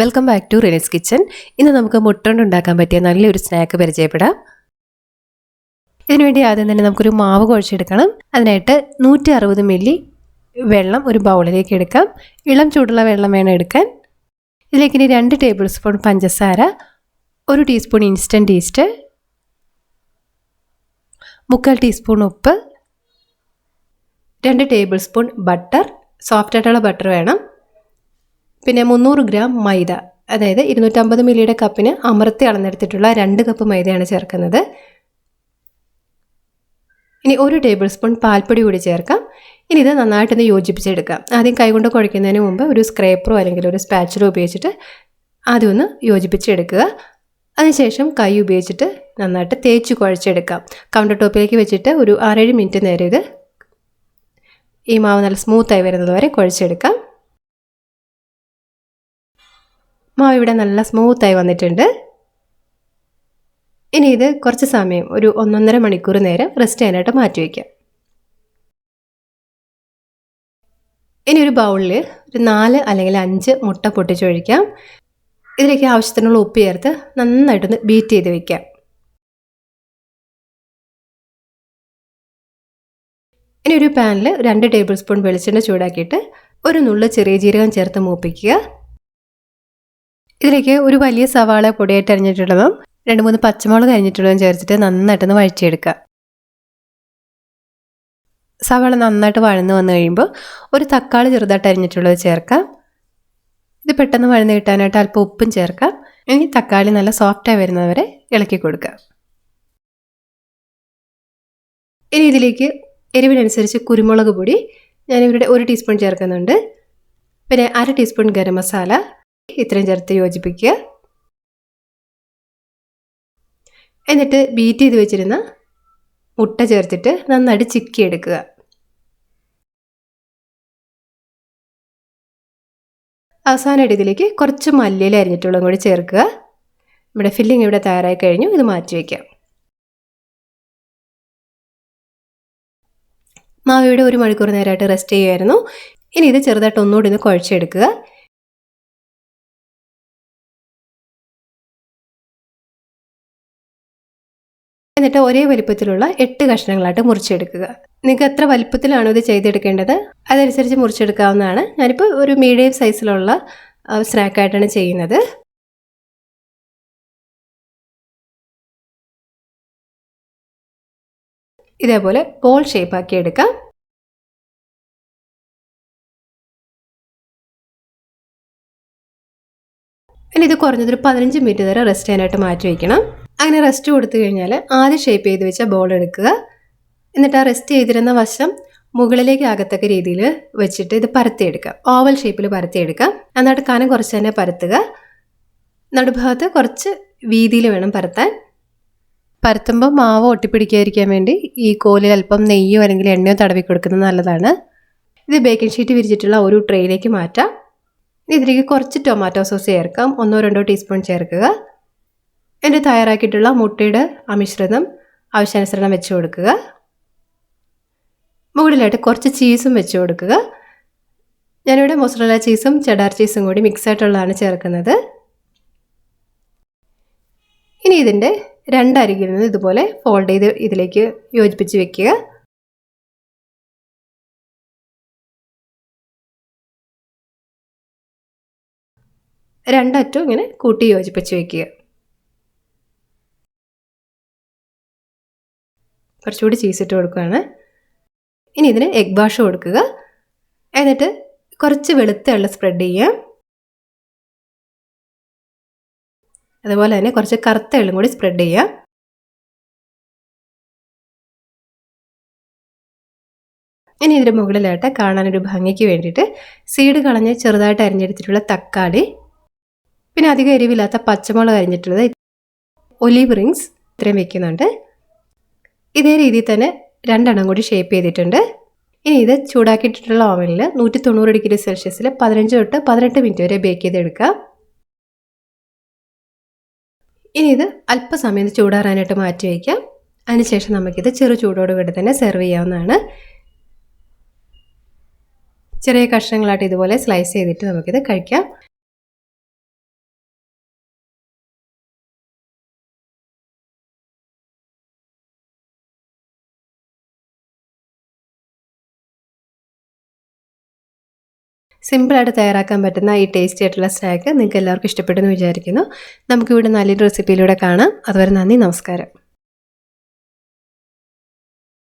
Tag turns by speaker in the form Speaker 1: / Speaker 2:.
Speaker 1: Welcome back to Rini's kitchen ഇന്ന് നമുക്ക് മുട്ട കൊണ്ട് ഉണ്ടാക്കാൻ പറ്റിയ നല്ലൊരു സ്നാക്ക് പരിചയപ്പെടാം. ഇതിനുവേണ്ടി ആദ്യം തന്നെ നമുക്കൊരു മാവ് കുഴച്ചെടുക്കണം. അതിനായിട്ട് നൂറ്റി അറുപത് മില്ലി വെള്ളം ഒരു ബൗളിലേക്ക് എടുക്കാം. ഇളം ചൂടുള്ള വെള്ളം വേണം എടുക്കാൻ. ഇതിലേക്ക് ഇനി രണ്ട് ടേബിൾ സ്പൂൺ പഞ്ചസാര ഒരു ടീസ്പൂൺ ഇൻസ്റ്റന്റ് ഈസ്റ്റ് മുക്കാൽ ടീസ്പൂൺ ഉപ്പ് രണ്ട് ടേബിൾ സ്പൂൺ ബട്ടർ സോഫ്റ്റ് ആയിട്ടുള്ള ബട്ടർ വേണം. പിന്നെ മുന്നൂറ് ഗ്രാം മൈദ അതായത് ഇരുന്നൂറ്റമ്പത് മില്ലിയുടെ കപ്പിന് അമർത്തി അളന്നെടുത്തിട്ടുള്ള രണ്ട് കപ്പ് മൈദയാണ് ചേർക്കുന്നത്. ഇനി ഒരു ടേബിൾ സ്പൂൺ പാൽപ്പൊടി കൂടി ചേർക്കാം. ഇനി ഇത് നന്നായിട്ടൊന്ന് യോജിപ്പിച്ചെടുക്കാം. ആദ്യം കൈകൊണ്ട് കുഴയ്ക്കുന്നതിന് മുമ്പ് ഒരു സ്ക്രേപ്പറോ അല്ലെങ്കിൽ ഒരു സ്പാച്ചറോ ഉപയോഗിച്ചിട്ട് ആദ്യം ഒന്ന് യോജിപ്പിച്ചെടുക്കുക. അതിനുശേഷം കൈ ഉപയോഗിച്ചിട്ട് നന്നായിട്ട് തേച്ച് കുഴച്ചെടുക്കാം. കൗണ്ടർ ടോപ്പിലേക്ക് വെച്ചിട്ട് ഒരു ആറേഴ് മിനിറ്റ് നേരം ഇത് ഈ മാവ് നല്ല സ്മൂത്തായി വരുന്നത് വരെ കുഴച്ചെടുക്കാം. മാവ് ഇവിടെ നല്ല സ്മൂത്തായി വന്നിട്ടുണ്ട്. ഇനി ഇത് കുറച്ച് സമയം ഒരു ഒന്നൊന്നര മണിക്കൂർ നേരം റെസ്റ്റ് ചെയ്യാനായിട്ട് മാറ്റി വയ്ക്കാം ഇനി ഒരു ബൗളിൽ ഒരു നാല് അല്ലെങ്കിൽ അഞ്ച് മുട്ട പൊട്ടിച്ചൊഴിക്കാം ഇതിലേക്ക് ആവശ്യത്തിനുള്ള ഉപ്പ് ചേർത്ത് നന്നായിട്ടൊന്ന് ബീറ്റ് ചെയ്ത് വെക്കാം ഇനി ഒരു പാനിൽ രണ്ട് ടേബിൾ സ്പൂൺ വെളിച്ചെണ്ണ ചൂടാക്കിയിട്ട് ഒരു നുള്ളു ചെറിയ ജീരകം ചേർത്ത് മൂപ്പിക്കുക. ഇതിലേക്ക് ഒരു വലിയ സവാള പൊടിയായിട്ട് അരിഞ്ഞിട്ടുള്ളതും രണ്ട് മൂന്ന് പച്ചമുളക് അരിഞ്ഞിട്ടുള്ളതും ചേർത്തിട്ട് നന്നായിട്ടൊന്ന് വഴിച്ചെടുക്കുക സവാള നന്നായിട്ട് വഴന്ന് വന്നു കഴിയുമ്പോൾ ഒരു തക്കാളി ചെറുതായിട്ട് അരിഞ്ഞിട്ടുള്ളത് ചേർക്കാം ഇത് പെട്ടെന്ന് വഴന്ന് കിട്ടാനായിട്ട് അല്പം ഉപ്പും ചേർക്കാം ഇനി തക്കാളി നല്ല സോഫ്റ്റായി വരുന്നവരെ ഇളക്കി കൊടുക്കുക. ഇനി ഇതിലേക്ക് എരിവിനനുസരിച്ച് കുരുമുളക് പൊടി ഇവിടെ ഒരു ടീസ്പൂൺ ചേർക്കുന്നുണ്ട്. പിന്നെ അര ടീസ്പൂൺ ഗരം മസാല ഇത്രയും ചേർത്ത് യോജിപ്പിക്കുക. എന്നിട്ട് ബീറ്റ് ചെയ്ത് വെച്ചിരുന്ന മുട്ട ചേർത്തിട്ട് നന്നായിട്ട് ചിക്കി എടുക്കുക അവസാനമായിട്ട് ഇതിലേക്ക് കുറച്ച് മല്ലിയില അരിഞ്ഞിട്ടുള്ളതും കൂടി ചേർക്കുക. ഇവിടെ ഫില്ലിംഗ് ഇവിടെ തയ്യാറായി കഴിഞ്ഞു. ഇത് മാറ്റി വയ്ക്കാം മാവ് ഒരു മണിക്കൂർ നേരമായിട്ട് റെസ്റ്റ് ചെയ്യുമായിരുന്നു ഇനി ഇത് ചെറുതായിട്ട് ഒന്നുകൂടി ഒന്ന് കുഴച്ചെടുക്കുക. എന്നിട്ട് ഒരേ വലിപ്പത്തിലുള്ള എട്ട് കഷ്ണങ്ങളായിട്ട് മുറിച്ചെടുക്കുക. നിങ്ങൾക്ക് എത്ര വലിപ്പത്തിലാണോ ഇത് ചെയ്തെടുക്കേണ്ടത് അതനുസരിച്ച് മുറിച്ചെടുക്കാവുന്നതാണ്. ഞാനിപ്പോൾ ഒരു മീഡിയം സൈസിലുള്ള സ്നാക്കായിട്ടാണ് ചെയ്യുന്നത്. ഇതേപോലെ ബോൾ ഷേപ്പാക്കി എടുക്കാം. ഇനി ഇത് കുറഞ്ഞതൊരു പതിനഞ്ച് മിനിറ്റ് വരെ റെസ്റ്റ് ചെയ്യാനായിട്ട് മാറ്റി വയ്ക്കണം. അങ്ങനെ റെസ്റ്റ് കൊടുത്തു കഴിഞ്ഞാൽ ആദ്യം ഷേപ്പ് ചെയ്ത് വെച്ച ബോൾ എടുക്കുക. എന്നിട്ട് ആ റെസ്റ്റ് ചെയ്തിരുന്ന വശം മുകളിലേക്ക് ആകത്തക്ക രീതിയിൽ വെച്ചിട്ട് ഇത് പരത്തിയെടുക്കുക. ഓവൽ ഷേപ്പിൽ പരത്തിയെടുക്കുക. എന്നിട്ട് കനം കുറച്ച് തന്നെ പരത്തുക. നടുഭാഗത്ത് കുറച്ച് വീതിയിൽ വേണം പരത്താൻ. പരത്തുമ്പോൾ മാവ് ഒട്ടിപ്പിടിക്കാതിരിക്കാൻ വേണ്ടി ഈ കോലിൽ അല്പം നെയ്യോ അല്ലെങ്കിൽ എണ്ണയോ തടവി കൊടുക്കുന്നത് നല്ലതാണ്. ഇത് ബേക്കിംഗ് ഷീറ്റ് വിരിച്ചിട്ടുള്ള ഒരു ട്രേയിലേക്ക് മാറ്റാം. ഇതിലേക്ക് കുറച്ച് ടൊമാറ്റോ സോസ് ചേർക്കാം. ഒന്നോ രണ്ടോ ടീസ്പൂൺ ചേർക്കുക. എന്റെ തയ്യാറാക്കിയിട്ടുള്ള മുട്ടയുടെ അമിശ്രിതം മിശ്രിതം ആവശ്യാനുസരണം വെച്ച് കൊടുക്കുക. മുകളിലായിട്ട് കുറച്ച് ചീസും വെച്ച് കൊടുക്കുക. ഞാനിവിടെ മൊസറല ചീസും ചെഡാർ ചീസും കൂടി മിക്സ് ആയിട്ടുള്ളതാണ് ചേർക്കുന്നത്. ഇനി ഇതിന്റെ രണ്ടരികിൽ നിന്ന് ഇതുപോലെ ഫോൾഡ് ചെയ്ത് ഇതിലേക്ക് യോജിപ്പിച്ച് വെക്കുക. രണ്ടറ്റും ഇങ്ങനെ കൂട്ടി യോജിപ്പിച്ച് വെക്കുക. കുറച്ചുകൂടി ചീസ് ഇട്ട് കൊടുക്കുകയാണ്. ഇനി ഇതിന് എഗ് വാഷ് കൊടുക്കുക. എന്നിട്ട് കുറച്ച് വെളുത്ത വെള്ളം സ്പ്രെഡ് ചെയ്യാം അതുപോലെ തന്നെ കുറച്ച് കറുത്ത എള്ളും കൂടി സ്പ്രെഡ് ചെയ്യാം ഇനി ഇതിന്റെ മുകളിലായിട്ട് കാണാനൊരു ഭംഗിക്ക് വേണ്ടിയിട്ട് സീഡ് കളഞ്ഞ് ചെറുതായിട്ട് അരിഞ്ഞെടുത്തിട്ടുള്ള തക്കാളി. പിന്നെ അധികം എരിവില്ലാത്ത പച്ചമുളക് അരിഞ്ഞിട്ടുള്ളത് ഒലീവ് റിങ്സ് ഇത്രയും വെക്കുന്നുണ്ട്. ഇതേ രീതിയിൽ തന്നെ രണ്ടെണ്ണം കൂടി ഷേപ്പ് ചെയ്തിട്ടുണ്ട്. ഇനി ഇത് ചൂടാക്കിയിട്ടുള്ള ഓവനിൽ നൂറ്റി തൊണ്ണൂറ് ഡിഗ്രി സെൽഷ്യസിൽ പതിനഞ്ച് തൊട്ട് പതിനെട്ട് മിനിറ്റ് വരെ ബേക്ക് ചെയ്തെടുക്കാം ഇനി ഇത് അല്പസമയം ചൂടാറാനായിട്ട് മാറ്റി വയ്ക്കാം അതിനുശേഷം നമുക്കിത് ചെറു ചൂടോടുകൂടി തന്നെ സെർവ് ചെയ്യാവുന്നതാണ്. ചെറിയ കഷ്ണങ്ങളായിട്ട് ഇതുപോലെ സ്ലൈസ് ചെയ്തിട്ട് നമുക്കിത് കഴിക്കാം. സിമ്പിളായിട്ട് തയ്യാറാക്കാൻ പറ്റുന്ന ഈ ടേസ്റ്റി ആയിട്ടുള്ള സ്നാക്ക് നിങ്ങൾക്ക് എല്ലാവർക്കും ഇഷ്ടപ്പെട്ടെന്ന് വിചാരിക്കുന്നു. നമുക്കിവിടെ നല്ലൊരു റെസിപ്പിയിലൂടെ കാണാം. അതുവരെ നന്ദി നമസ്കാരം.